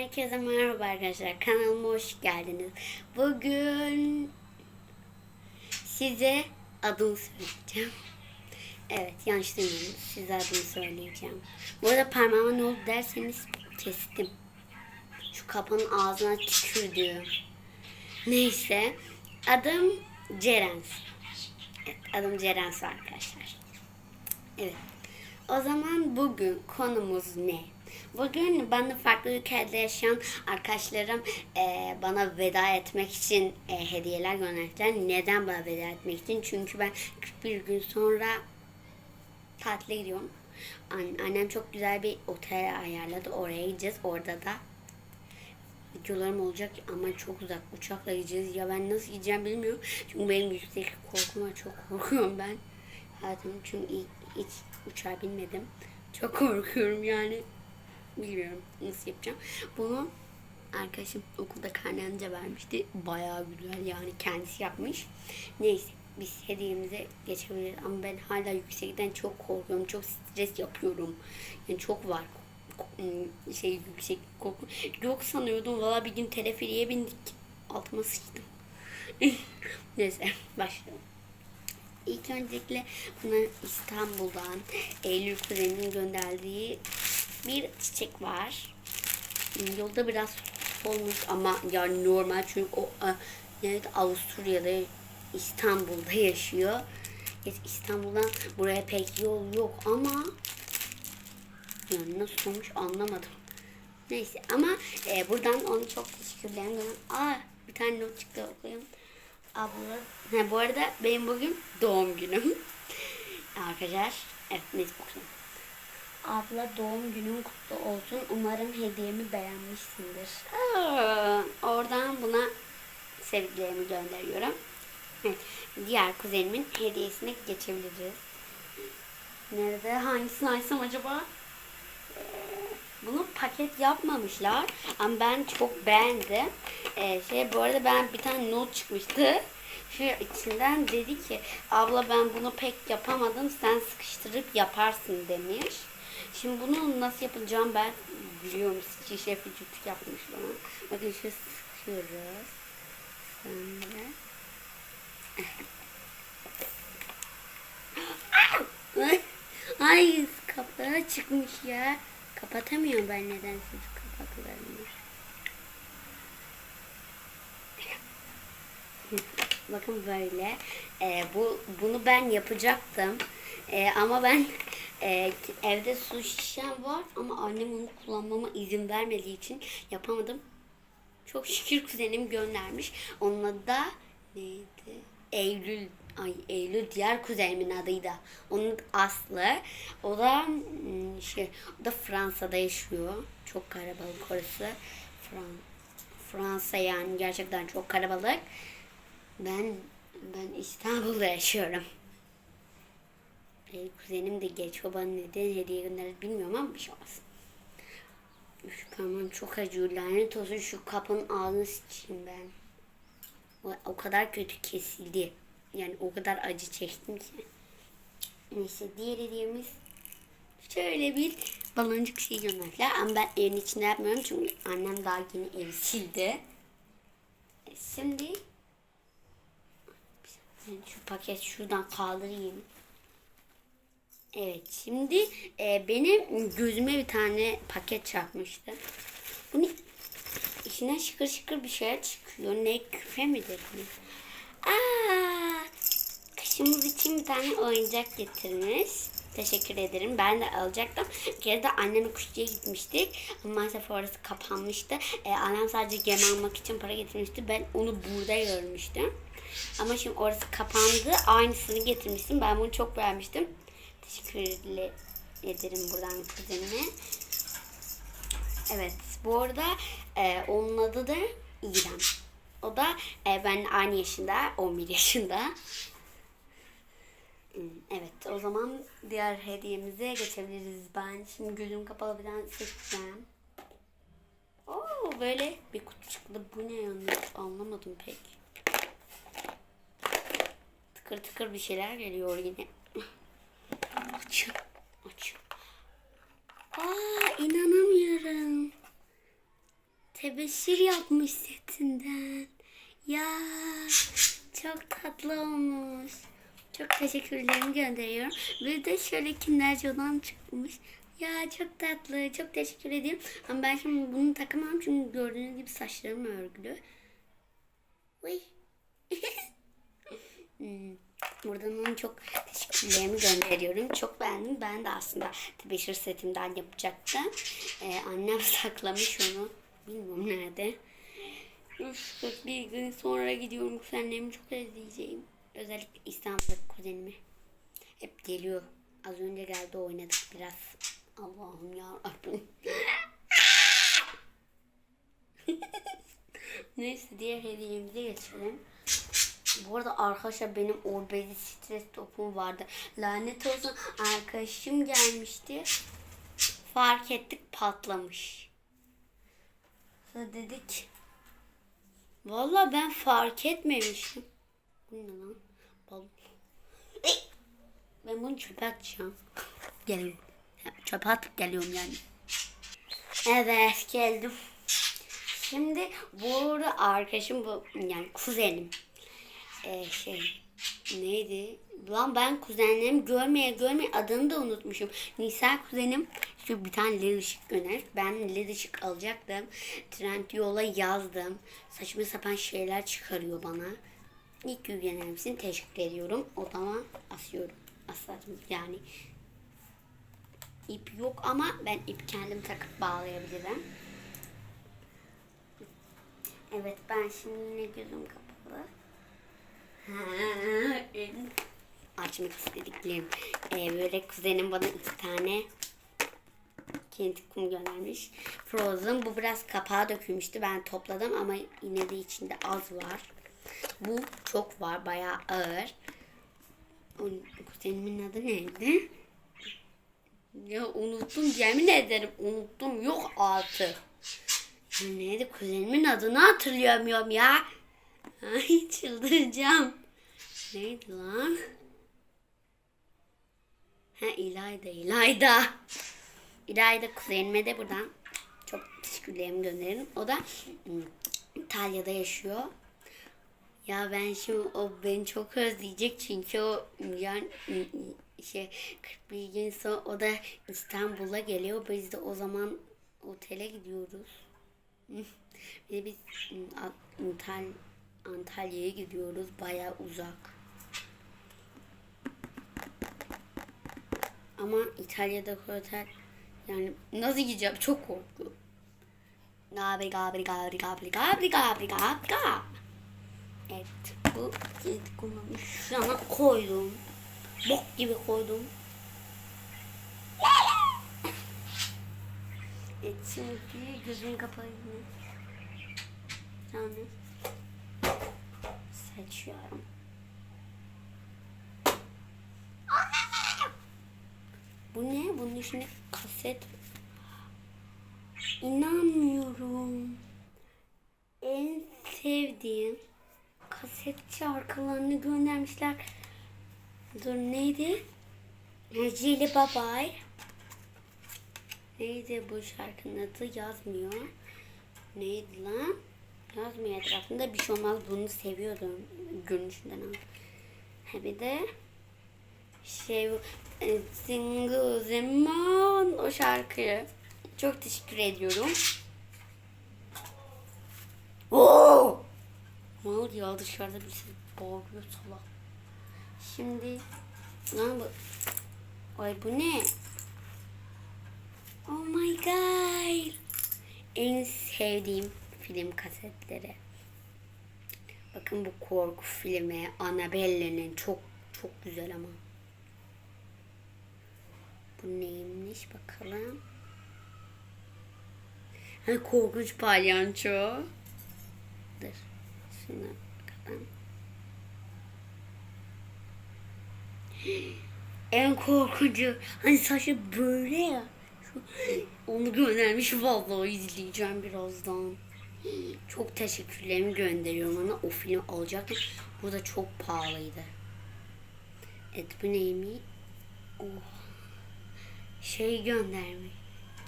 Herkese merhaba arkadaşlar. Kanalıma hoş geldiniz. Bugün size adını söyleyeceğim. Evet yanlış demiyorum. Size adını söyleyeceğim. Bu arada parmağıma ne oldu derseniz kestim. Şu kapının ağzına tükürdüm. Neyse. Adım Cerens. Evet, adım Cerens arkadaşlar. Evet. O zaman bugün konumuz ne? Bugün bana farklı ülkelerde yaşayan arkadaşlarım e, bana veda etmek için e, hediyeler gönderdiler. Neden bana veda etmek için? Çünkü ben 41 gün sonra tatile gidiyorum. An- Annem çok güzel bir otel ayarladı. Oraya gideceğiz. Orada da videolarım olacak ama çok uzak. Uçakla gideceğiz. Ya ben nasıl gideceğim bilmiyorum. Çünkü benim yüksek korkum var. Çok korkuyorum ben. Hayatım çünkü hiç uçağa binmedim. Çok korkuyorum yani. Bilmiyorum nasıl yapacağım. Bunu arkadaşım okulda karnence vermişti. Bayağı güzel yani kendisi yapmış. Neyse biz hediyemize geçebiliriz. Ama ben hala yüksekten çok korkuyorum. Çok stres yapıyorum. Yani çok var ım, şey yüksek korku. Yok sanıyordum. Valla bir gün teleferiye bindik. Altıma sıçtım. Neyse başlayalım. İlk öncelikle buna İstanbul'dan Eylül kuzenin gönderdiği bir çiçek var. Yolda biraz solmuş ama yani normal çünkü o evet, Avusturya'da İstanbul'da yaşıyor. Evet, İstanbul'dan buraya pek yol yok ama yani nasıl olmuş anlamadım. Neyse ama e, buradan onu çok teşekkürlerim. Aa bir tane not çıktı okuyayım. Abla. Ha, bu arada benim bugün doğum günüm. Arkadaşlar. Evet neyse bakın. Abla doğum günün kutlu olsun. Umarım hediyemi beğenmişsindir. Oradan buna sevgilerimi gönderiyorum. Diğer kuzenimin hediyesine geçebiliriz. Nerede? Hangisini açsam acaba? Bunu paket yapmamışlar ama ben çok beğendim. Ee, şey bu arada ben bir tane not çıkmıştı. Şu içinden dedi ki abla ben bunu pek yapamadım sen sıkıştırıp yaparsın demiş. Şimdi bunu nasıl yapacağım ben biliyorum. Şişe vücut yapmış bana. Bakın şu sıkıyoruz. Sonra. Ay kapları çıkmış ya. Kapatamıyorum ben nedensiz kapaklarını. Bakın böyle. Ee, bu bunu ben yapacaktım. Ee, ama ben e, evde su şişem var ama annem onu kullanmama izin vermediği için yapamadım. Çok şükür kuzenim göndermiş. Onun adı da neydi? Eylül. Ay Eylül diğer kuzenimin adıydı. Onun Aslı. O da hmm, şey, o da Fransa'da yaşıyor. Çok kalabalık orası. Fran Fransa yani gerçekten çok kalabalık. Ben ben İstanbul'da yaşıyorum. E, kuzenim de geç bana neden hediye gönderdi bilmiyorum ama bir şey olmaz. Şu parmağım çok acıyor. Lanet olsun şu kapının ağzını sıçayım ben. O, o kadar kötü kesildi. Yani o kadar acı çektim ki. Neyse diğer hediyemiz şöyle bir baloncuk şey gönderdiler. Ama ben evin içinde yapmıyorum çünkü annem daha yeni evi sildi. E, Şimdi şu paket şuradan kaldırayım. Evet şimdi e, benim gözüme bir tane paket çarpmıştı. Bunu içinden şıkır şıkır bir şey çıkıyor. Ne küfe midir bu? Aa, kışımız için bir tane oyuncak getirmiş. Teşekkür ederim. Ben de alacaktım. Bir de anneme kuşçuya gitmiştik. Maalesef orası kapanmıştı. Ee, annem sadece gemi almak için para getirmişti. Ben onu burada görmüştüm. Ama şimdi orası kapandı. Aynısını getirmiştim. Ben bunu çok beğenmiştim. Teşekkür ederim buradan kuzenime. Evet. Bu arada e, onun adı da İrem. O da e, ben aynı yaşında. 11 yaşında. Hmm, Evet o zaman diğer hediyemize geçebiliriz. Ben şimdi gözüm kapalı bir tane seçeceğim. Oo böyle bir kutu çıktı. Bu ne yani anlamadım pek. Tıkır tıkır bir şeyler geliyor yine. Aç. Aç. Aa inanamıyorum. tebeşir yapmış setinden. Ya çok tatlı olmuş. Çok teşekkürlerimi gönderiyorum. Bir de şöyle kindercodan çıkmış. Ya çok tatlı. Çok teşekkür ediyorum. Ama ben şimdi bunu takamam çünkü gördüğünüz gibi saçlarım örgülü. Uy. Hmm, Buradan ona çok teşekkürlerimi gönderiyorum. Çok beğendim. Ben de aslında tebeşir setimden yapacaktım. Ee, annem saklamış onu. Bilmiyorum nerede. Üf, bir gün sonra gidiyorum. Kuzenlerimi çok özleyeceğim. Özellikle İstanbul'daki kuzenimi. Hep geliyor. Az önce geldi oynadık biraz. Allah'ım ya Rabbim. Neyse diğer hediyemize geçelim. Bu arada arkadaşlar benim obezi stres topum vardı. Lanet olsun arkadaşım gelmişti. Fark ettik patlamış. Sonra dedik. Valla ben fark etmemiştim. Bu ne lan? Ben bunu çöpe atacağım. Geliyorum. Çöpe atıp geliyorum yani. Evet geldim. Şimdi bu arada arkadaşım bu yani kuzenim. Ee, şey neydi? Lan ben kuzenlerimi görmeye görmeye adını da unutmuşum. Nisa kuzenim şu bir tane led ışık öner. Ben led ışık alacaktım. Trend yola yazdım. Saçma sapan şeyler çıkarıyor bana. İlk gün misin? Teşekkür ediyorum. O zaman asıyorum. Asarım yani. İp yok ama ben ip kendim takıp bağlayabilirim. Evet ben şimdi ne gözüm kapalı. Açmak istediklerim. Ee, böyle kuzenim bana iki tane kentik kum göndermiş. Frozen. Bu biraz kapağı dökülmüştü. Ben topladım ama yine de içinde az var. Bu çok var. Bayağı ağır. Kuzenimin adı neydi? Ya unuttum. Yemin ederim unuttum. Yok altı. Neydi? Kuzenimin adını hatırlayamıyorum ya. Ay çıldıracağım. Neydi lan? Ha İlayda, İlayda. İlayda kuzenime de buradan çok teşekkürlerimi gönderirim. O da hmm, İtalya'da yaşıyor. Ya ben şimdi o beni çok özleyecek çünkü o yani şey 41 gün sonra o da İstanbul'a geliyor. Biz de o zaman otele gidiyoruz. Bir de biz Antal Antalya'ya gidiyoruz. Baya uzak. Ama İtalya'da otel yani nasıl gideceğim çok korkuyorum. Gabri gabri gabri gabri gabri gabri gabri Evet bu kedi kullanmış. Şuna koydum. Bok gibi koydum. Evet şimdi gözüm kapalı yine. Seçiyorum. Bu ne? Bunun içinde kaset. İnanmıyorum. En sevdiğim kaset şarkılarını göndermişler. Dur neydi? Necili Babay. Neydi bu şarkının adı yazmıyor. Neydi lan? Yazmıyor etrafında bir şey olmaz. Bunu seviyordum. Görünüşünden al. Bir de şey e, Single Zaman o şarkıyı. Çok teşekkür ediyorum. Oo! Ne oldu ya dışarıda bir şey bağırıyor salak. Şimdi lan bu Ay bu ne? Oh my god. En sevdiğim film kasetleri. Bakın bu korku filmi Annabelle'nin çok çok güzel ama. Bu neymiş bakalım. Ha korkunç palyanço. Dur. Şuna bakalım. En korkuncu. Hani saçı böyle ya. Onu göndermiş vallahi izleyeceğim birazdan. Çok teşekkürlerimi gönderiyorum ona. O film alacaktım. Bu da çok pahalıydı. Evet bu neymiş? Oh. Şey göndermiş.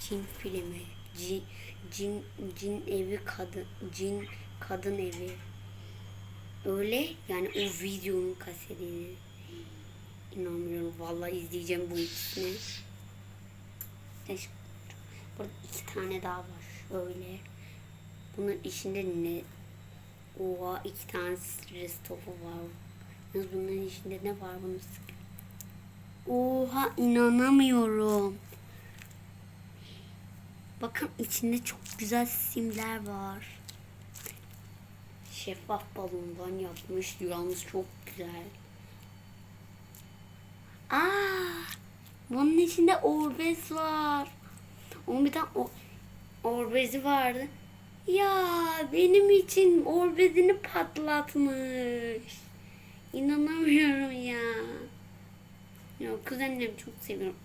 Çin filmi. Cin, cin cin evi kadın cin kadın evi. Öyle yani o videonun kasetini. İnanmıyorum vallahi izleyeceğim bu ikisini. Burada iki tane daha var şöyle. Bunun içinde ne? Oha iki tane stres topu var. Yalnız bunların içinde ne var bunu sık- Oha inanamıyorum. Bakın içinde çok güzel simler var. Şeffaf balondan yapmış. Yalnız çok güzel. Aa, bunun içinde orbez var. Onun bir tane o, orbezi vardı. Ya benim için orbezini patlatmış. İnanamıyorum ya. Ya kuzenlerimi çok seviyorum.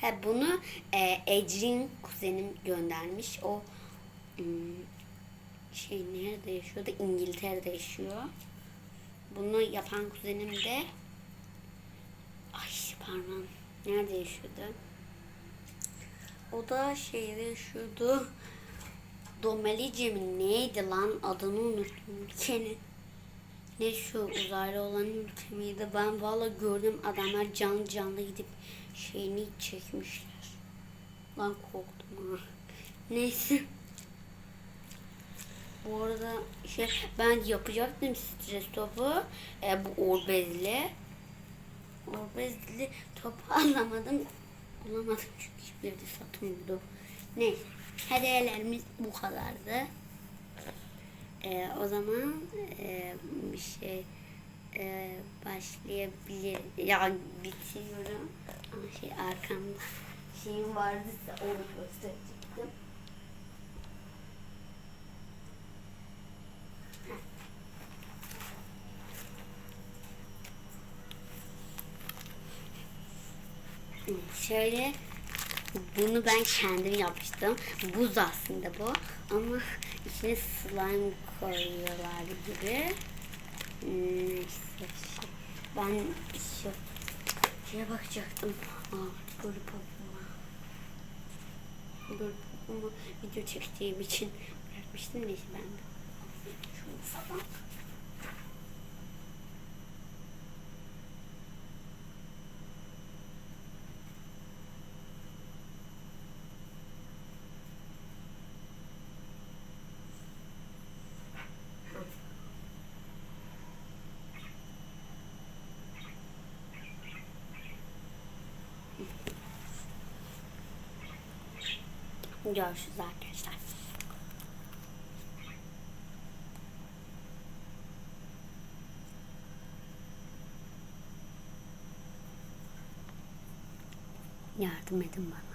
He bunu e, Ecrin kuzenim göndermiş. O hmm, şey nerede yaşıyordu? İngiltere'de yaşıyor. Bunu yapan kuzenim de ay pardon nerede yaşıyordu? O da şeyde yaşıyordu. Domelice mi neydi lan adını unuttum ülkenin. Ne şu uzaylı olan ülke miydi? Ben valla gördüm adamlar canlı canlı gidip şeyini çekmişler. Lan korktum ha. Neyse. Bu arada şey ben yapacaktım stres topu e, bu orbezle. Orbezli topu alamadım. Bulamadım çünkü hiçbir yerde satılmıyordu. Neyse. Hediyelerimiz bu kadardı. E, o zaman e, bir şey e, başlayabilir. Ya bitiriyorum. Ama şey arkamda şeyim vardı onu gösterecektim. Şöyle bunu ben kendim yapmıştım. Buz aslında bu ama içine slime koyuyorlar gibi. Hmm, işte şey. Ben şu şeye bakacaktım. Aa, Lollipop'uma. Lollipop'umu video çektiğim için bırakmıştım neyse ben de. Şunu falan. Görüşürüz arkadaşlar. Yardım edin bana.